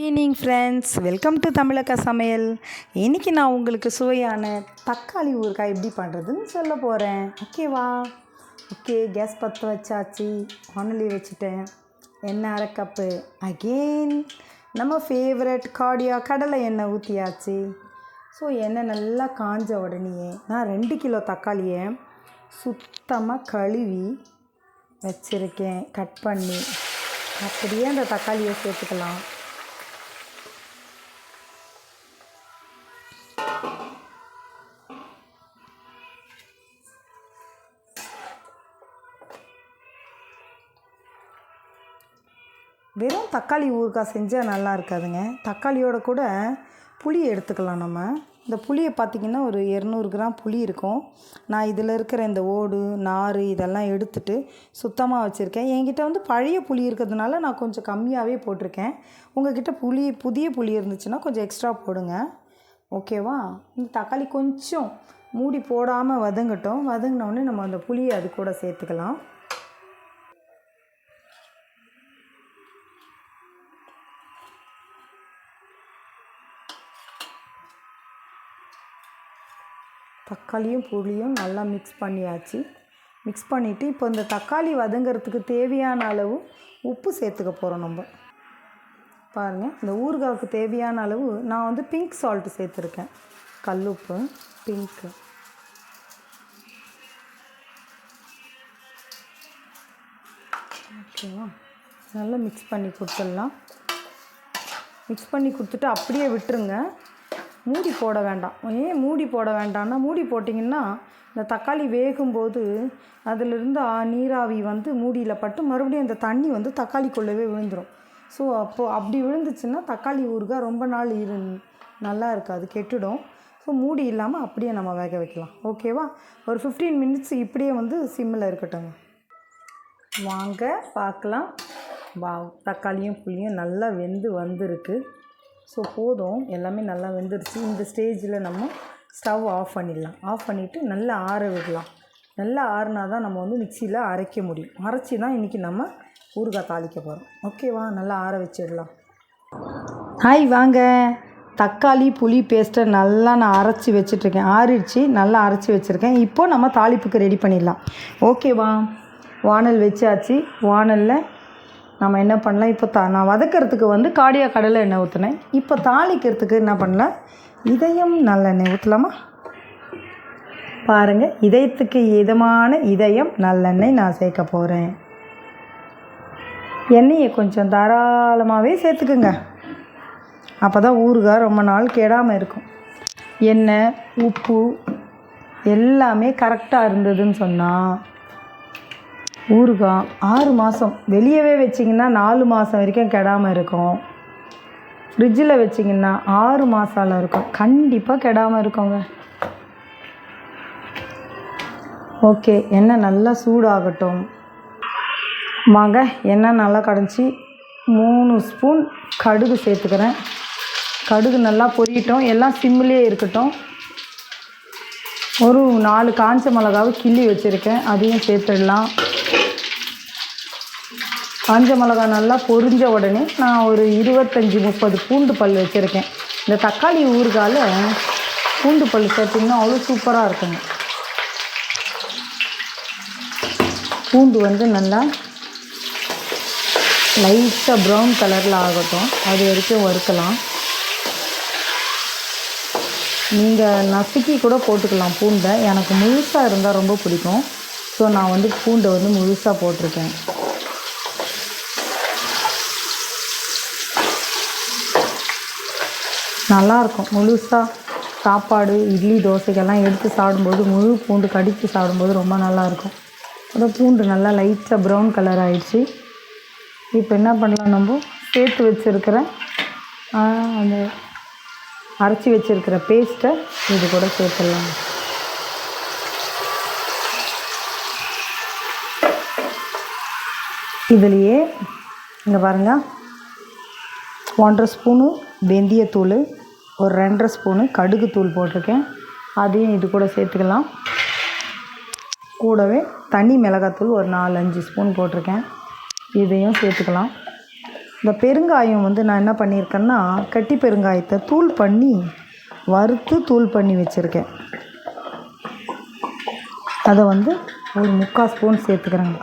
Evening friends welcome to தமிழக்கா சமையல் இன்றைக்கி நான் உங்களுக்கு சுவையான தக்காளி ஊறுகாய் எப்படி பண்ணுறதுன்னு சொல்ல போகிறேன் ஓகேவா ஓகே கேஸ் பற்ற வச்சாச்சு. வானொலி வச்சுட்டேன். எண்ணெய் அரை கப்பு அகெயின் நம்ம ஃபேவரட் காடியா கடலை எண்ணெய் ஊற்றியாச்சு ஸோ எண்ணெய் நல்லா காஞ்ச உடனேயே நான் ரெண்டு கிலோ தக்காளியை சுத்தமாக கழுவி வச்சுருக்கேன். கட் பண்ணி அப்படியே அந்த தக்காளியை சேர்த்துக்கலாம். வெறும் தக்காளி ஊறுகாய் செஞ்சால் நல்லா இருக்காதுங்க. தக்காளியோட கூட புளி எடுத்துக்கலாம் நம்ம. இந்த புளியை பார்த்திங்கன்னா ஒரு இரநூறு கிராம் புளி இருக்கும். நான் இதில் இருக்கிற இந்த ஓடு நார் இதெல்லாம் எடுத்துட்டு சுத்தமாக வச்சுருக்கேன். என்கிட்ட வந்து பழைய புளி இருக்கிறதுனால நான் கொஞ்சம் கம்மியாகவே போட்டிருக்கேன். உங்ககிட்ட புளி புதிய புளி இருந்துச்சுன்னா கொஞ்சம் எக்ஸ்ட்ரா போடுங்க. ஓகேவா? இந்த தக்காளி கொஞ்சம் மூடி போடாமல் வதங்கட்டும். வதங்கினோடனே நம்ம அந்த புளியை அது கூட சேர்த்துக்கலாம். தக்காளியும் புளியும் நல்லா மிக்ஸ் பண்ணியாச்சு. மிக்ஸ் பண்ணிவிட்டு இப்போ இந்த தக்காளி வதங்கிறதுக்கு தேவையான அளவு உப்பு சேர்த்துக்க போகிறோம் நம்ம. பாருங்கள் இந்த ஊறுகாவுக்கு தேவையான அளவு நான் வந்து பிங்க் சால்ட்டு சேர்த்துருக்கேன். கல்லுப்பு பிங்க்கு ஓகேவா நல்லா மிக்ஸ் பண்ணி கொடுத்துடலாம். மிக்ஸ் பண்ணி கொடுத்துட்டு அப்படியே விட்டுருங்க. மூடி போட வேண்டாம். ஏன் மூடி போட வேண்டாம்னா மூடி போட்டிங்கன்னா இந்த தக்காளி வேகும்போது அதிலிருந்து ஆ- நீராவி வந்து மூடியில் பட்டு மறுபடியும் அந்த தண்ணி வந்து தக்காளிக்குள்ளவே விழுந்துடும் ஸோ அப்போது அப்படி விழுந்துச்சுன்னா தக்காளி ஊறுகாய் ரொம்ப நாள் இரு நல்லா இருக்காது கெட்டுடும். ஸோ மூடி இல்லாமல் அப்படியே நம்ம வேக வைக்கலாம். ஓகேவா ஒரு ஃபிஃப்டீன் மினிட்ஸ் இப்படியே வந்து சிம்மில் இருக்கட்டும் வாங்க பார்க்கலாம். வா தக்காளியும் புளியும் நல்லா வெந்து வந்திருக்கு. ஸோ போதும் எல்லாமே நல்லா வெந்துருச்சு. இந்த ஸ்டேஜில் நம்ம ஸ்டவ் ஆஃப் பண்ணிடலாம். ஆஃப் பண்ணிவிட்டு நல்லா ஆற விடலாம். நல்லா ஆறுனா தான் நம்ம வந்து மிக்சியில் அரைக்க முடியும். அரைச்சி தான் இன்றைக்கி நம்ம ஊறுகாய் தாளிக்க போகிறோம் ஓகேவா நல்லா ஆற வச்சிடலாம். ஹாய் வாங்க. தக்காளி புளி பேஸ்ட்டை நல்லா நான் அரைச்சி வச்சிட்ருக்கேன். ஆறிடுச்சு. நல்லா அரைச்சி வச்சுருக்கேன். இப்போது நம்ம தாளிப்புக்கு ரெடி பண்ணிடலாம். ஓகேவா வானல் வச்சாச்சு. வானலில் நம்ம என்ன பண்ணலாம்? இப்போ தா நான் வதக்கிறதுக்கு வந்து காடியா கடலை எண்ணெய் ஊற்றினேன் இப்போ தாளிக்கிறதுக்கு என்ன பண்ணலாம்? இதயம் நல்லெண்ணெய் ஊற்றலாமா பாருங்கள் இதயத்துக்கு இதமான இதயம் நல்லெண்ணெய் நான் சேர்க்க போகிறேன் எண்ணெயை கொஞ்சம் தாராளமாகவே சேர்த்துக்குங்க. அப்போ தான் ஊறுகாய் ரொம்ப நாள் கெடாமல் இருக்கும். எண்ணெய் உப்பு எல்லாமே கரெக்டாக இருந்ததுன்னு சொன்னால் ஊறுகாய் ஆறு மாதம் வெளியவே வச்சிங்கன்னா நாலு மாதம் வரைக்கும் கெடாமல் இருக்கும். ஃப்ரிட்ஜில் வச்சிங்கன்னா ஆறு மாதம்லாம் இருக்கும். கண்டிப்பாக கெடாமல் இருக்கோங்க. ஓகே எண்ணெய் நல்லா சூடாகட்டும். வாங்க எண்ணெய் நல்லா கடைஞ்சி மூணு ஸ்பூன் கடுகு சேர்த்துக்கிறேன். கடுகு நல்லா பொரியட்டும். எல்லாம் சிம்மிலே இருக்கட்டும். ஒரு நாலு காஞ்ச மிளகாவை கிள்ளி வச்சுருக்கேன். அதையும் சேர்த்துடலாம். காஞ்ச மிளகா நல்லா பொரிஞ்ச உடனே நான் ஒரு இருபத்தஞ்சி முப்பது பூண்டு பல் வச்சுருக்கேன். இந்த தக்காளி ஊறுகால பூண்டு பல் சேர்த்திங்கன்னா அவ்வளோ சூப்பராக இருக்குங்க. பூண்டு வந்து நல்லா லைட்டாக ப்ரௌன் கலரில் ஆகட்டும். அது வரைக்கும் வறுக்கலாம். நீங்கள் நசுக்கி கூட போட்டுக்கலாம் பூண்டை. எனக்கு முழுசாக இருந்தால் ரொம்ப பிடிக்கும். ஸோ நான் வந்து பூண்டை வந்து முழுசாக போட்டிருக்கேன். நல்லாயிருக்கும். முழுசாக சாப்பாடு இட்லி தோசைக்கெல்லாம் எடுத்து சாப்பிடும்போது முழு பூண்டு கடித்து சாப்பிடும்போது ரொம்ப நல்லாயிருக்கும். அந்த பூண்டு நல்லா லைட்டாக ப்ரௌன் கலர் ஆயிடுச்சு. இப்போ என்ன பண்ணலாம் நம்ம? சேர்த்து வச்சுருக்கிற அந்த அரைச்சி வச்சுருக்கிற பேஸ்ட்டை இது கூட சேர்த்துடலாம். இதுலேயே இங்கே பாருங்கள் ஒன்றரை ஸ்பூனு வெந்தயத்தூள் ஒரு ரெண்டரை ஸ்பூனு கடுகு தூள் போட்டிருக்கேன். அதையும் இது கூட சேர்த்துக்கலாம். கூடவே தனி மிளகாத்தூள் ஒரு நாலு அஞ்சு ஸ்பூன் போட்டிருக்கேன். இதையும் சேர்த்துக்கலாம். இந்த பெருங்காயம் வந்து நான் என்ன பண்ணியிருக்கேன்னா கட்டி பெருங்காயத்தை தூள் பண்ணி வறுத்து தூள் பண்ணி வச்சுருக்கேன். அதை வந்து ஒரு முக்கால் ஸ்பூன் சேர்த்துக்கிறேங்க.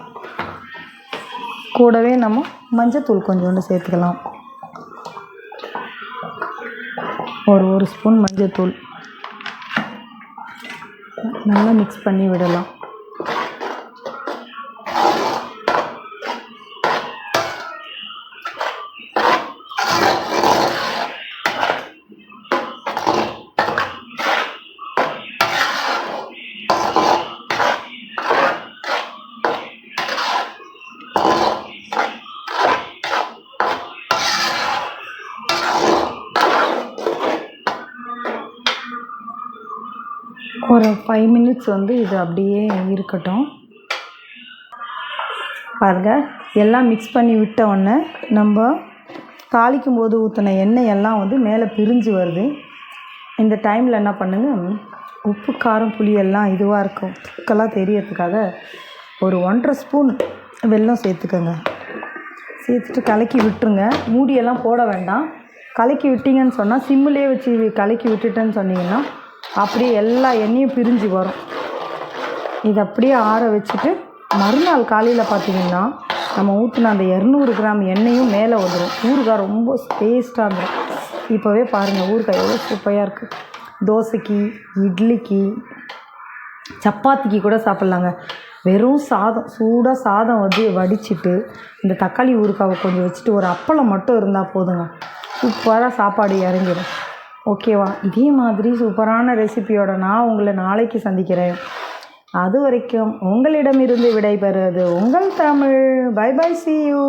கூடவே நம்ம மஞ்சத்தூள் கொஞ்சோண்டு சேர்த்துக்கலாம். ஒரு ஒரு ஸ்பூன் மஞ்சத்தூள். நல்லா மிக்ஸ் பண்ணி விடலாம். ஒரு ஃபைவ் மினிட்ஸ் வந்து இது அப்படியே இருக்கட்டும். பாருங்கள் எல்லாம் மிக்ஸ் பண்ணி விட்ட உடனே நம்ம தாளிக்கும் போது ஊற்றின எண்ணெய் எல்லாம் வந்து மேலே பிரிஞ்சு வருது. இந்த டைமில் என்ன பண்ணுங்க உப்பு காரம் புளி எல்லாம் இதுவாக இருக்கும். தூக்கெல்லாம் தெரியறதுக்காக ஒரு ஒன்றரை ஸ்பூன் வெல்லம் சேர்த்துக்கோங்க. சேர்த்துட்டு கலக்கி விட்டுருங்க. மூடியெல்லாம் போட வேண்டாம். கலக்கி விட்டீங்கன்னு சொன்னால் சிம்மிலே வச்சு கலக்கி விட்டுட்டேன்னு சொன்னீங்கன்னா அப்படியே எல்லா எண்ணெயும் பிரிஞ்சு வரும். இதை அப்படியே ஆற வச்சுட்டு மறுநாள் காலையில் பார்த்தீங்கன்னா நம்ம ஊற்றின அந்த இரநூறு கிராம் எண்ணெயும் மேலே வந்துடும் ஊறுகாய் ரொம்ப டேஸ்ட்டாக இருக்கும். இப்போவே பாருங்கள் ஊறுகாய் எவ்வளோ சூப்பராக இருக்குது தோசைக்கு இட்லிக்கு சப்பாத்திக்கு கூட சாப்பிட்லாங்க. வெறும் சாதம் சூடாக சாதம் வந்து வடிச்சிட்டு இந்த தக்காளி ஊறுகாவை கொஞ்சம் வச்சுட்டு ஒரு அப்பளம் மட்டும் இருந்தால் போதுங்க. சூப்பராக சாப்பாடு இறங்கிடும் ஓகேவா? இதே மாதிரி சூப்பரான ரெசிபியோட நான் உங்களை நாளைக்கு சந்திக்கிறேன். அது வரைக்கும் உங்களிடமிருந்து விடைபெறுவது உங்கள் Tamil. Bye bye see you